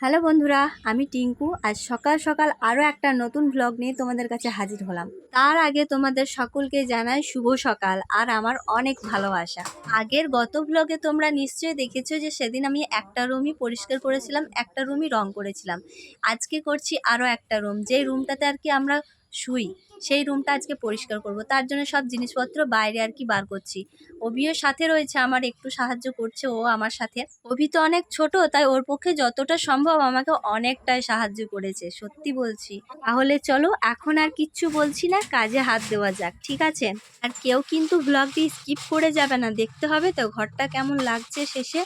Hello বন্ধুরা, আমি টিঙ্কু। আজ সকাল সকাল আরও একটা নতুন ব্লগ নিয়ে তোমাদের কাছে হাজির হলাম। তার আগে তোমাদের সকলকে জানাই শুভ সকাল আর আমার অনেক ভালোবাসা। আগের গত ব্লগে তোমরা নিশ্চয়ই দেখেছ যে সেদিন আমি একটা রুমই পরিষ্কার করেছিলাম, একটা রুমই রং করেছিলাম। আজকে করছি আরও একটা রুম যেই রুমটাতে আর কি আমরা শুই, সেই রুমটা আজকে পরিষ্কার করব। তার জন্য সব জিনিসপত্র বাইরে আর কি বার করছি। অভিও সাথে রয়েছে, আমার একটু সাহায্য করছে, ও আমার সাথে। অভি তো অনেক ছোট, তাই ওর পক্ষে যতটা সম্ভব আমাকে অনেকটাই সাহায্য করেছে, সত্যি বলছি। তাহলে চলো, এখন আর কিচ্ছু বলছি না, কাজে হাত দেওয়া যাক, ঠিক আছে? আর কেউ কিন্তু ব্লগটি স্কিপ করে যাবে না, দেখতে হবে তো, ঘরটা কেমন লাগছে শেষে?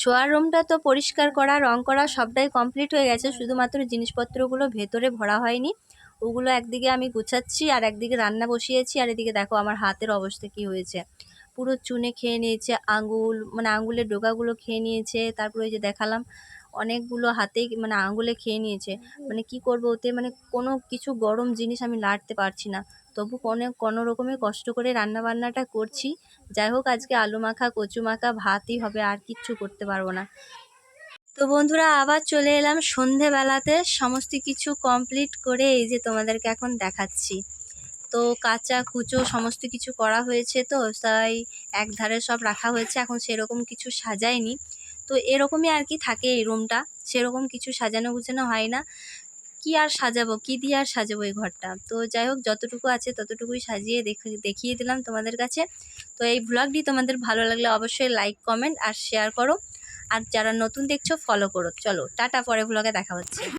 শোয়ার রুমটা তো পরিষ্কার করা, রং করা সবটাই কমপ্লিট হয়ে গেছে। শুধুমাত্র জিনিসপত্রগুলো ভেতরে ভরা হয়নি। ওগুলো একদিকে আমি গুছাচ্ছি আর একদিকে রান্না বসিয়েছি। আর এদিকে দেখো আমার হাতের অবস্থা কি হয়েছে। পুরো চুনে খেয়ে নিয়েছে, আঙ্গুল মানে আঙুলের ডোকাগুলো খেয়ে নিয়েছে। তারপরে ওই যে দেখালাম অনেকগুলো হাতেই মানে আঙুলে খেয়ে নিয়েছে। মানে কি করব ওতে মানে কোনো কিছু গরম জিনিস আমি লাড়তে পারছি না। তবু অনেক কোনো রকমে কষ্ট করে রান্না বান্নাটা করছি। যাই হোক আজকে আলু মাখা কচু মাখা ভাতই হবে আর কিচ্ছু করতে পারব না। তো বন্ধুরা আবার চলে এলাম সন্ধেবেলাতে। সমস্ত কিছু কমপ্লিট করে এই যে তোমাদেরকে এখন দেখাচ্ছি। তো কাঁচা কুচো সমস্ত কিছু করা হয়েছে তো তাই এক ধারে সব রাখা হয়েছে। এখন সেরকম কিছু সাজায়নি তো এরকমই আর কি থাকে এই রুমটা সেরকম কিছু সাজানো গুছানো হয় না। কি আর সাজাবো, কি দিয়ে আর সাজাবো এই ঘরটা? তো যাই হোক, যতটুকু আছে ততটুকুই সাজিয়ে দেখিয়ে দিলাম তোমাদের কাছে। তো এই ব্লগটি তোমাদের ভালো লাগলে অবশ্যই লাইক কমেন্ট আর শেয়ার করো। আর যারা নতুন দেখছ ফলো করো। চলো, টাটা পরে ব্লগে দেখা হচ্ছে।